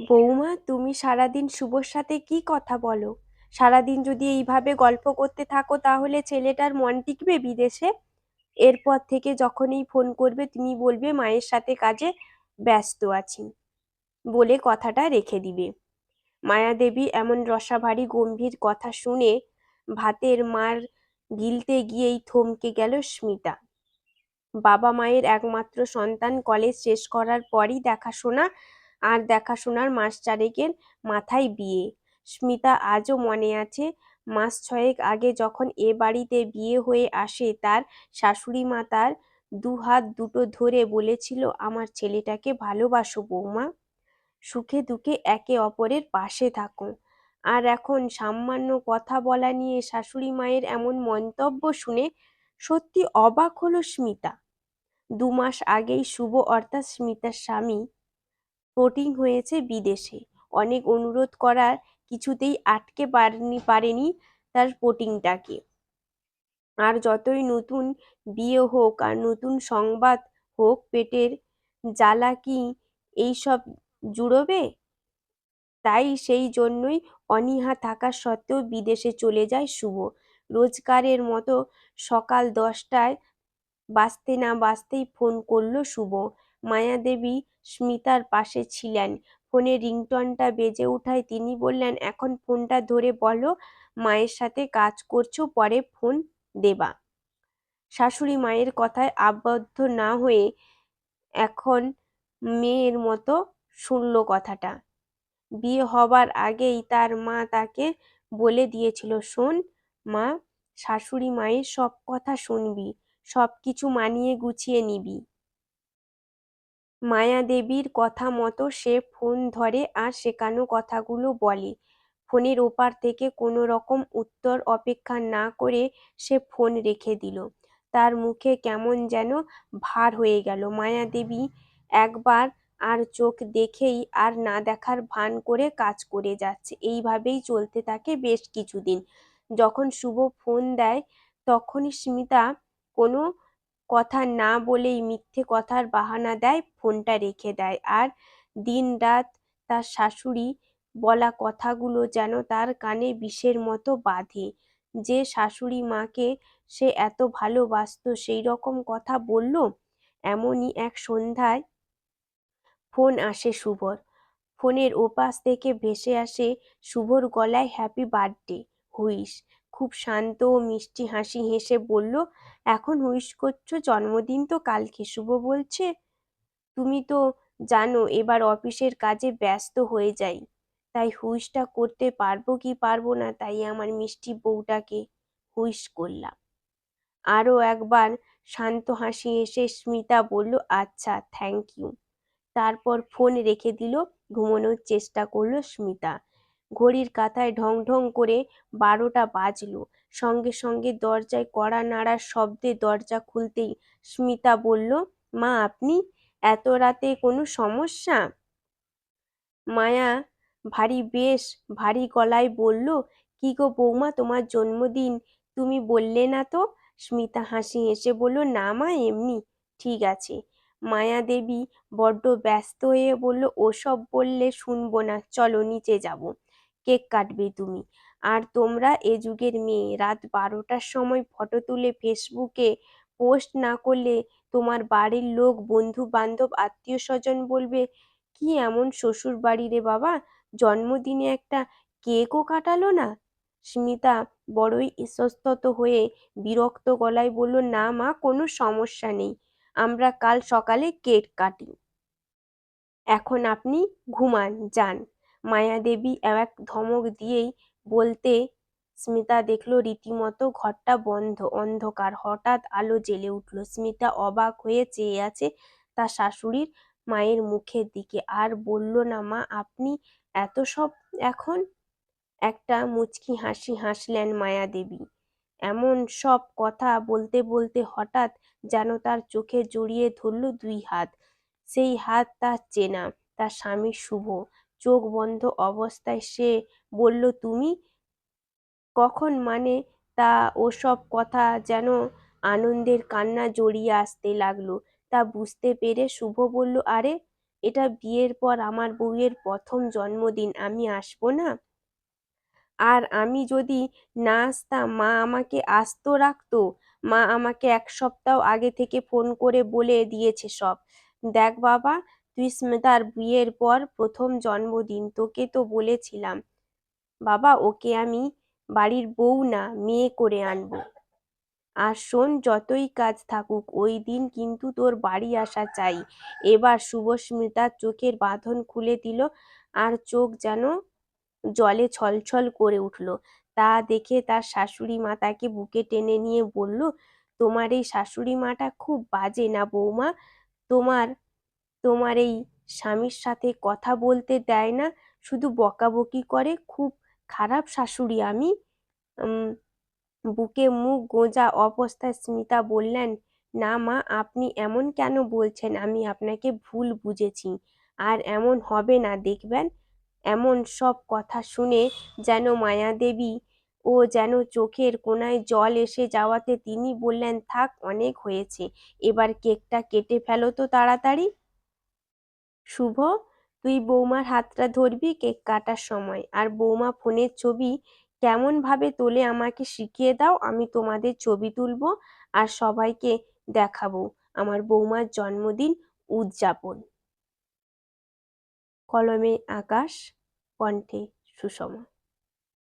বৌমা, তুমি সারাদিন শুভর সাথে কি কথা বলো? সারাদিন যদি এইভাবে গল্প করতে থাকো, তাহলে ছেলেটার মন টিকবে বিদেশে? এরপর থেকে যখনই ফোন করবে, তুমি বলবে, মায়ের সাথে কাজে ব্যস্ত আছি বলে কথাটা রেখে দিবে। মায়াদেবী এমন রসাভারী গম্ভীর কথা শুনে ভাতের মার গিলতে গিয়েই থমকে গেল স্মিতা। বাবা মায়ের একমাত্র সন্তান কলেজ শেষ করার পরই দেখাশোনা আর দেখাশোনার মাস চারেকের মাথায় বিয়ে। স্মিতা আজও মনে আছে, মাস ছয়েক আগে যখন এ বাড়িতে বিয়ে হয়ে আসে, তার শাশুড়ি মা তার দু হাত দুটো ধরে বলেছিল, আমার ছেলেটাকে ভালোবাসো বৌমা। সুখে দুঃখে একে অপরের পাশে থাকো আর এখন সামান্য কথা বলা নিয়ে শাশুড়ি মায়ের এমন মন্তব্য শুনে সত্যি অবাক হলো স্মিতা। দু মাস আগেই শুভ, অর্থাৎ স্মিতার স্বামী পোটিং হয়েছে বিদেশে। অনেক অনুরোধ করার কিছুতেই আটকে পারেনি পারেনি তার পোটিংটাকে আর যতই নতুন বিয়ে হোক আর নতুন সংবাদ হোক, পেটের জ্বালা কি এইসব জুড়োবে? তাই সেই জন্যই অনীহা থাকা সত্ত্বেও বিদেশে চলে যায় শুভ। রোজকারের মতো সকাল দশটায় বাঁচতে না বাজতেই ফোন করল শুভ। মায়াদেবী স্মিতার পাশে ছিলেন। ফোনে রিংটনটা বেজে ওঠায় তিনি বললেন, এখন ফোনটা ধরে বলো, মায়ের সাথে কাজ করছ, পরে ফোন দেবা শাশুড়ি মায়ের কথায় আবদ্ধ না হয়ে এখন মেয়ের মতো শুনল কথাটা। বিয়ে হবার আগেই তার মা তাকে বলে দিয়েছিল, শোন মা, শাশুড়ি মায়ের সব কথা শুনবি, সব কিছু মানিয়ে গুছিয়ে নিবি। মায়াদেবীর কথা মতো সে ফোন ধরে আর শেখানো কথাগুলো বলে। ফোনের ওপার থেকে কোনো রকম উত্তর অপেক্ষা না করে সে ফোন রেখে দিল। তার মুখে কেমন যেন ভার হয়ে গেল। মায়াদেবী একবার আর চোখ দেখেই আর না দেখার ভান করে কাজ করে যাচ্ছে। এইভাবেই চলতে থাকে বেশ কিছুদিন। যখন শুভ ফোন দেয়, তখনই স্মিতা কোনো কথা না বলেই মিথ্যে কথার বাহানা দেয়, ফোনটা রেখে দেয়। আর দিন রাত তার শাশুড়ি বলা কথাগুলো যেন তার কানে বিষের মতো বাঁধে। যে শাশুড়ি মাকে সে এত ভালোবাসত, সেই রকম কথা বলল, এমনই এক সন্ধ্যায় ফোন আসে শুভর ফোনের ওপাশ থেকে ভেসে আসে শুভর গলায়, হ্যাপি বার্থডে, হুইস। খুব শান্ত ও মিষ্টি হাসি হেসে বলল, এখন হুইস করছ জন্মদিন তো কালকে, শুভ বলছে? তুমি তো জানো এবার অফিসের কাজে ব্যস্ত হয়ে যাই। তাই হুইসটা করতে পারব কি পারব না তাই আমার মিষ্টি বউটাকে হুইস করলাম। আরও একবার শান্ত হাসি এসে স্মিতা বলল আচ্ছা থ্যাংক ইউ তারপর ফোন রেখে দিল, ঘুমানোর চেষ্টা করল স্মিতা। ঘড়ির কাঁথায় ঢং ঢং করে বারোটা বাজলো। সঙ্গে সঙ্গে দরজায় কড়া নাড়ার শব্দে দরজা খুলতেই স্মিতা বলল, মা, আপনি এত রাতে কোনো সমস্যা? মায়া ভারী বেশ ভারী গলায় বলল, কি গো বৌমা, তোমার জন্মদিন, তুমি বললে না তো? স্মিতা হাসি হেসে বলল, না মা, এমনি, ঠিক আছে। মায়াদেবী বড্ড ব্যস্ত হয়ে বলল, ওসব বললে শুনব না, চলো নিচে যাব। কেক কাটবে তুমি। আর তোমরা এ যুগের মেয়ে, রাত বারোটার সময় ফটো তুলে ফেসবুকে পোস্ট না করলে তোমার বাড়ির লোক বন্ধু বান্ধব আত্মীয় স্বজন বলবে, কি এমন শ্বশুর বাড়ি রে বাবা, জন্মদিনে একটা কেকও কাটালো না? স্মিতা বড়ই ইতস্তত হয়ে বিরক্ত গলায় বলল, না মা, কোনো সমস্যা নেই, আমরা কাল সকালে কেক কাটি। এখন আপনি ঘুমান, যান। মায়াদেবী এক ধমক দিয়েই বলতে, স্মিতা, দেখল রীতিমতো ঘরটা বন্ধ, অন্ধকার। হঠাৎ আলো জ্বেলে উঠল। স্মিতা অবাক হয়ে চেয়ে আছে তার শাশুড়ির মায়ের মুখের দিকে। আর বলল না, মা, আপনি এত সব এখন? একটা মুচকি হাসি হাসলেন মায়াদেবী এমন সব কথা বলতে বলতে হঠাৎ যেন তার চোখে জড়িয়ে ধরল দুই হাত। সেই হাত তার চেনা, তার স্বামী শুভ। চোখ বন্ধ অবস্থায় সে বলল, তুমি? কখন মানে তা ওসব কথা যেন আনন্দের কান্না জড়িয়ে আসতে লাগল। তা বুঝতে পেরে শুভ বলল, আরে, এটা বিয়ের পর আমার বউয়ের প্রথম জন্মদিন, আমি আসব না? আর আমি যদি না আসতাম, মা আমাকে আস্ত রাখতো? মা আমাকে এক সপ্তাহ আগে থেকে ফোন করে বলে দিয়েছে সব। দেখ বাবা তুই স্মিতার বিয়ের পর প্রথম জন্মদিন, তোকে তো বলেছিলাম। বাবা, ওকে আমি বাড়ির বউ না, মেয়ে করে আনব। আর শোন, যতই কাজ থাকুক, ওই দিন কিন্তু তোর বাড়ি আসা চাই। এবার শুভস্মিতার চোখের বাঁধন খুলে দিল আর চোখ যেন জলে ছলছল করে উঠল। তা দেখে তার শাশুড়ি মা তাকে বুকে টেনে নিয়ে বলল, তোমার এই শাশুড়ি মাটা খুব বাজে না বৌমা? তোমার তোমার এই স্বামীর সাথে কথা বলতে দেয় না, শুধু বকাবকি করে, খুব খারাপ শাশুড়ি আমি। বুকে মুখ গোঁজা অবস্থায় স্মিতা বললেন, না মা, আপনি এমন কেন বলছেন? আমি আপনাকে ভুল বুঝেছি। আর এমন হবে না, দেখবেন? এমন সব কথা শুনে যেন মায়াদেবী ও যেন চোখের কোনায় জল এসে যাওয়াতে তিনি বললেন, থাক, অনেক হয়েছে। এবার কেকটা কেটে ফেলো তো তাড়াতাড়ি। শুভ, তুই বৌমার হাতটা ধরবি কেক কাটার সময়। আর বৌমা ফোনের ছবি কেমনভাবে তোলে আমাকে শিখিয়ে দাও, আমি তোমাদের ছবি তুলব আর সবাইকে দেখাবো আমার বৌমার জন্মদিন উদযাপন। কলমে আকাশ, কণ্ঠে সুষমা।